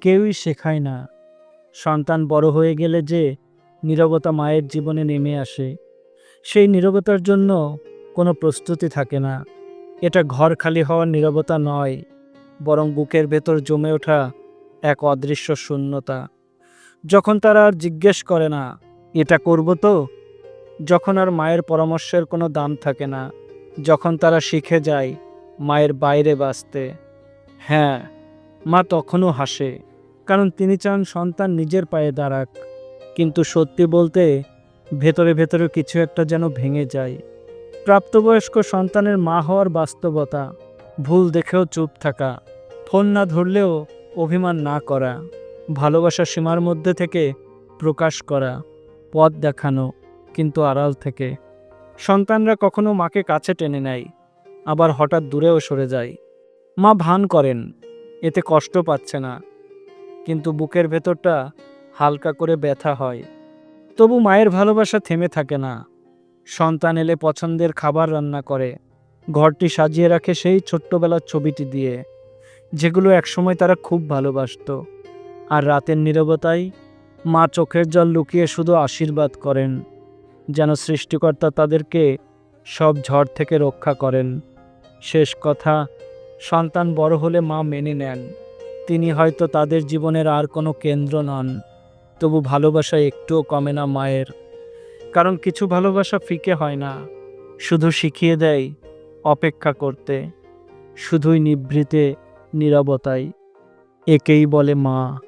কেউই শেখায় না। সন্তান বড় হয়ে গেলে যে নীরবতা মায়ের জীবনে নেমে আসে, সেই নীরবতার জন্য কোনো প্রস্তুতি থাকে না। এটা ঘর খালি হওয়ার নীরবতা নয়, বরং বুকের ভেতর জমে ওঠা এক অদৃশ্য শূন্যতা। যখন তারা আর জিজ্ঞেস করে না, এটা করব তো? যখন আর মায়ের পরামর্শের কোনো দাম থাকে না, যখন তারা শিখে যায় মায়ের বাইরে বাঁচতে। হ্যাঁ মা তখনও হাসে। কারণ তিনি চান সন্তান নিজের পায়ে দাঁড়াক। কিন্তু সত্যি বলতে, ভেতরে ভেতরে কিছু একটা যেন ভেঙে যায়। প্রাপ্তবয়স্ক সন্তানের মা হওয়ার বাস্তবতা, ভুল দেখেও চুপ থাকা, ফোন না ধরলেও অভিমান না করা, ভালোবাসা সীমার মধ্যে থেকে প্রকাশ করা, পথ দেখানো, কিন্তু আড়াল থেকে। সন্তানরা কখনো মাকে কাছে টেনে নেয়, আবার হঠাৎ দূরেও সরে যায়। মা ভান করেন, এতে কষ্ট পাচ্ছে না। কিন্তু বুকের ভেতরটা হালকা করে ব্যথা হয়। তবু মায়ের ভালোবাসা থেমে থাকে না। সন্তান এলে পছন্দের খাবার রান্না করে। ঘরটি সাজিয়ে রাখে সেই ছোট্টবেলার ছবিটি দিয়ে, যেগুলো একসময় তারা খুব ভালোবাসত। আর রাতের নীরবতায় মা চোখের জল লুকিয়ে শুধু আশীর্বাদ করেন, যেন সৃষ্টিকর্তা তাদেরকে সব ঝড় থেকে রক্ষা করেন। শেষ কথা, সন্তান বড় হলে মা মেনে নেন। তিনি হয়তো তাদের জীবনের আর কোনো কেন্দ্র নন। তবু ভালোবাসা একটুও কমে না মায়ের। কারণ কিছু ভালোবাসা ফিকে হয় না। শুধু শিখিয়ে দেয় অপেক্ষা করতে। শুধুই নিভৃতে নীরবতায় একেই বলে মা।